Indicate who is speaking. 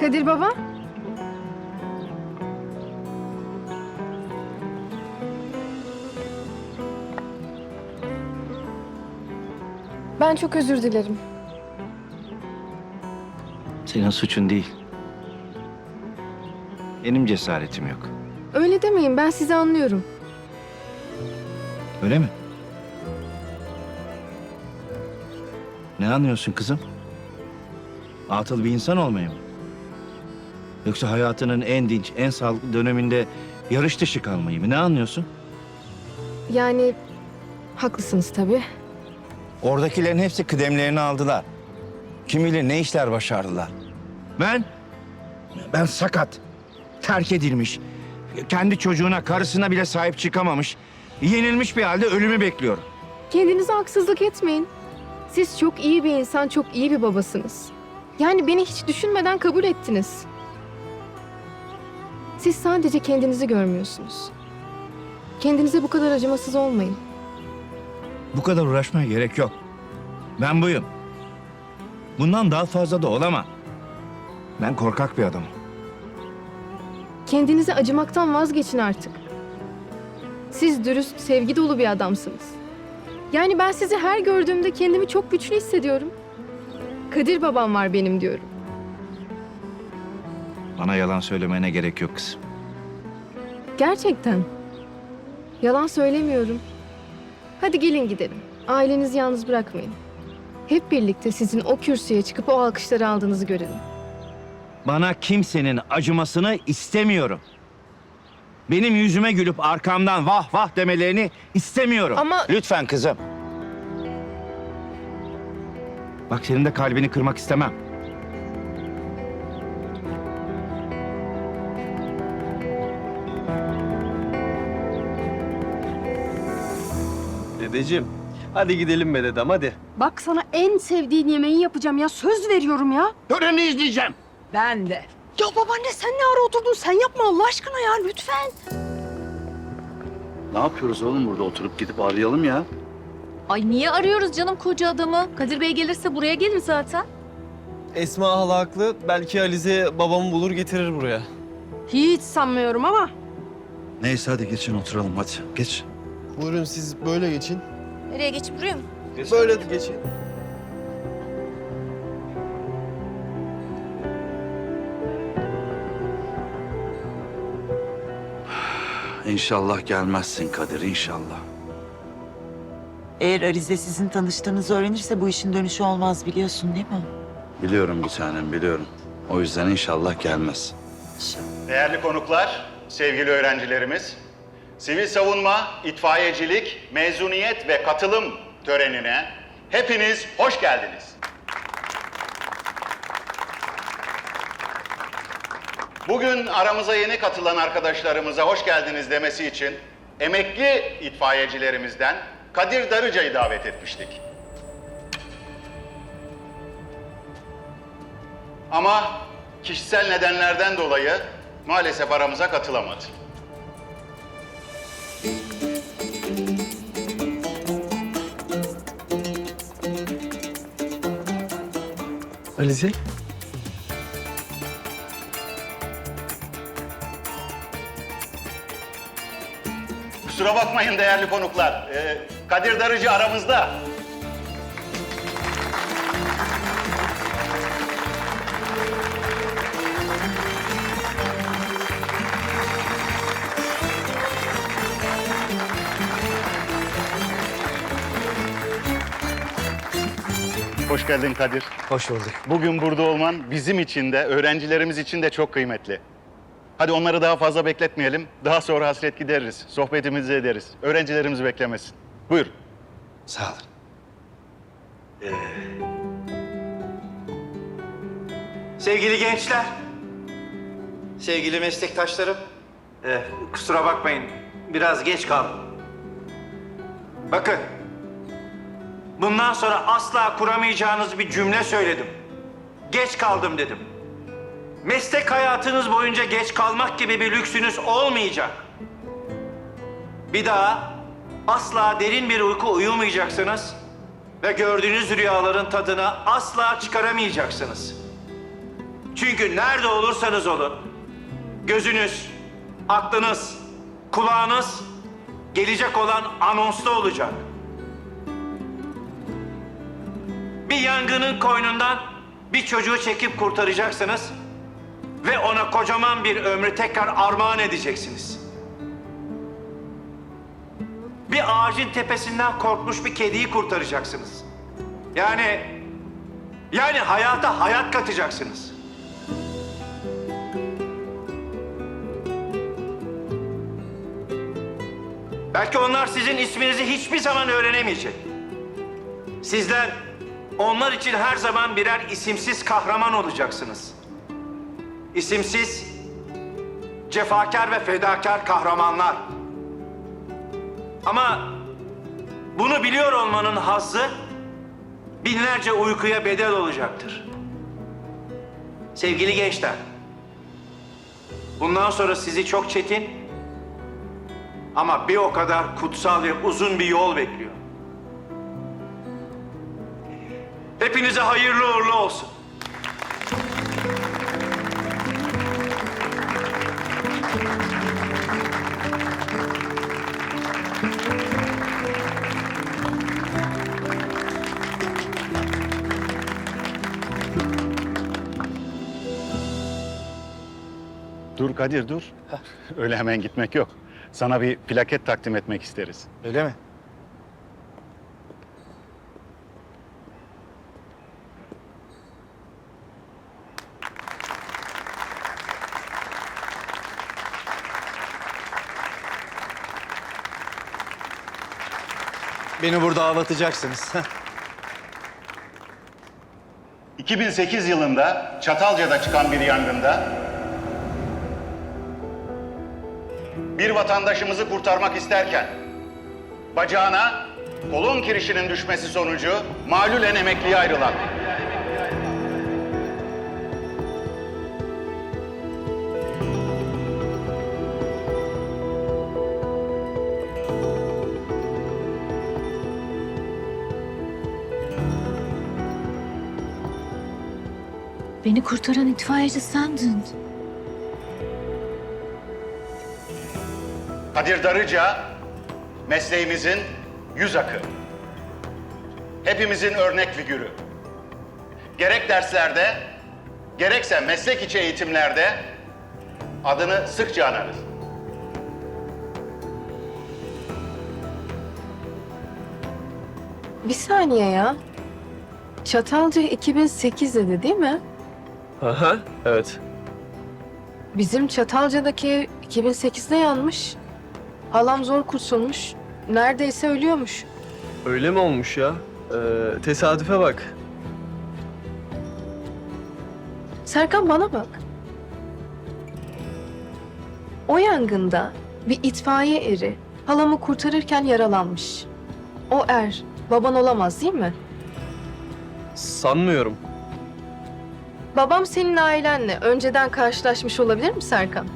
Speaker 1: Kadir baba? Ben çok özür dilerim.
Speaker 2: Senin suçun değil. Benim cesaretim yok.
Speaker 1: Öyle demeyin ben sizi anlıyorum.
Speaker 2: Öyle mi? Ne anlıyorsun kızım? Atıl bir insan olmayı mı? Yoksa hayatının en dinç, en sağlıklı döneminde yarış dışı kalmayı mı? Ne anlıyorsun?
Speaker 1: Yani haklısınız tabii.
Speaker 2: Oradakilerin hepsi kıdemlerini aldılar. Kim bilir ne işler başardılar. Ben, ben sakat, terk edilmiş, kendi çocuğuna, karısına bile sahip çıkamamış, yenilmiş bir halde ölümü bekliyorum.
Speaker 1: Kendinize haksızlık etmeyin. Siz çok iyi bir insan, çok iyi bir babasınız. Yani beni hiç düşünmeden kabul ettiniz. Siz sadece kendinizi görmüyorsunuz. Kendinize bu kadar acımasız olmayın.
Speaker 2: Bu kadar uğraşmaya gerek yok. Ben buyum. Bundan daha fazla da olamam. Ben korkak bir adamım.
Speaker 1: Kendinize acımaktan vazgeçin artık. Siz dürüst, sevgi dolu bir adamsınız. Yani ben sizi her gördüğümde kendimi çok güçlü hissediyorum. Kadir babam var benim diyorum.
Speaker 2: Bana yalan söylemene gerek yok kızım.
Speaker 1: Gerçekten. Yalan söylemiyorum. Hadi gelin gidelim. Ailenizi yalnız bırakmayın. Hep birlikte sizin o kürsüye çıkıp o alkışları aldığınızı görelim.
Speaker 2: Bana kimsenin acımasını istemiyorum. Benim yüzüme gülüp arkamdan vah vah demelerini istemiyorum.
Speaker 1: Ama-
Speaker 2: Lütfen kızım. Bak senin de kalbini kırmak istemem.
Speaker 3: Dedeciğim, hadi gidelim be dedem hadi.
Speaker 4: Bak sana en sevdiğin yemeği yapacağım ya. Söz veriyorum ya.
Speaker 2: Töreni izleyeceğim.
Speaker 4: Ben de. Ya babaanne sen ne ara oturdun? Sen yapma Allah aşkına ya lütfen.
Speaker 5: Ne yapıyoruz oğlum burada oturup gidip arayalım ya.
Speaker 6: Ay niye arıyoruz canım koca adamı? Kadir Bey gelirse buraya gelir zaten.
Speaker 3: Esma hala haklı. Belki Alize babamı bulur getirir buraya.
Speaker 4: Hiç sanmıyorum ama.
Speaker 5: Neyse hadi geçin oturalım hadi geç.
Speaker 3: Buyurun siz böyle geçin.
Speaker 6: Nereye geçip buraya mı?
Speaker 3: Böyle geçin.
Speaker 5: İnşallah gelmezsin Kadir inşallah.
Speaker 7: Eğer Arize sizin tanıştığınızı öğrenirse bu işin dönüşü olmaz biliyorsun değil mi?
Speaker 5: Biliyorum bir tanem biliyorum. O yüzden inşallah gelmez.
Speaker 8: Değerli konuklar, sevgili öğrencilerimiz, sivil savunma, itfaiyecilik, mezuniyet ve katılım törenine hepiniz hoş geldiniz. Bugün aramıza yeni katılan arkadaşlarımıza hoş geldiniz demesi için emekli itfaiyecilerimizden Kadir Darıca'yı davet etmiştik. Ama kişisel nedenlerden dolayı maalesef aramıza katılamadı.
Speaker 3: Alize?
Speaker 8: Kusura bakmayın değerli konuklar. Ee, Kadir Darıcı aramızda. Hoş geldin Kadir.
Speaker 3: Hoş bulduk.
Speaker 8: Bugün burada olman bizim için de, öğrencilerimiz için de çok kıymetli. Hadi onları daha fazla bekletmeyelim. Daha sonra hasret gideriz, sohbetimizi ederiz. Öğrencilerimiz beklemesin. Buyur.
Speaker 5: Sağ olun.
Speaker 2: Sevgili gençler, sevgili meslektaşlarım, eh, kusura bakmayın biraz geç kaldım. Bakın, bundan sonra asla kuramayacağınız bir cümle söyledim. Geç kaldım dedim. Meslek hayatınız boyunca geç kalmak gibi bir lüksünüz olmayacak. Bir daha asla derin bir uyku uyumayacaksınız ve gördüğünüz rüyaların tadını asla çıkaramayacaksınız. Çünkü nerede olursanız olun, gözünüz, aklınız, kulağınız gelecek olan anonsta olacak. Bir yangının koynundan bir çocuğu çekip kurtaracaksınız ve ona kocaman bir ömrü tekrar armağan edeceksiniz. Bir ağacın tepesinden korkmuş bir kediyi kurtaracaksınız. Yani yani hayata hayat katacaksınız. Belki onlar sizin isminizi hiçbir zaman öğrenemeyecek. Sizler onlar için her zaman birer isimsiz kahraman olacaksınız. İsimsiz, cefakar ve fedakar kahramanlar. Ama bunu biliyor olmanın hazzı binlerce uykuya bedel olacaktır. Sevgili gençler, bundan sonra sizi çok çetin ama bir o kadar kutsal ve uzun bir yol bekliyor. Hepinize hayırlı uğurlu olsun.
Speaker 8: Dur Kadir dur. Öyle hemen gitmek yok. Sana bir plaket takdim etmek isteriz.
Speaker 2: Öyle mi?
Speaker 3: Beni burada ağlatacaksınız.
Speaker 8: 2008 yılında Çatalca'da çıkan bir yangında bir vatandaşımızı kurtarmak isterken bacağına kolon kirişinin düşmesi sonucu malulen emekliye ayrılan
Speaker 6: Beni kurtaran itfaiyeci sendin.
Speaker 8: Kadir Darıca mesleğimizin yüz akı. Hepimizin örnek figürü. Gerek derslerde, gerekse meslek içi eğitimlerde adını sıkça anarız.
Speaker 1: Bir saniye ya. Çatalca 2008 dedi değil mi?
Speaker 3: Aha, evet.
Speaker 1: Bizim Çatalca'daki ev 2008'de yanmış. Halam zor kurtulmuş. Neredeyse ölüyormuş.
Speaker 3: Öyle mi olmuş ya? Ee, tesadüfe bak.
Speaker 1: Serkan bana bak. O yangında bir itfaiye eri halamı kurtarırken yaralanmış. O er baban olamaz değil mi?
Speaker 3: Sanmıyorum.
Speaker 1: Babam senin ailenle önceden karşılaşmış olabilir mi Serkan?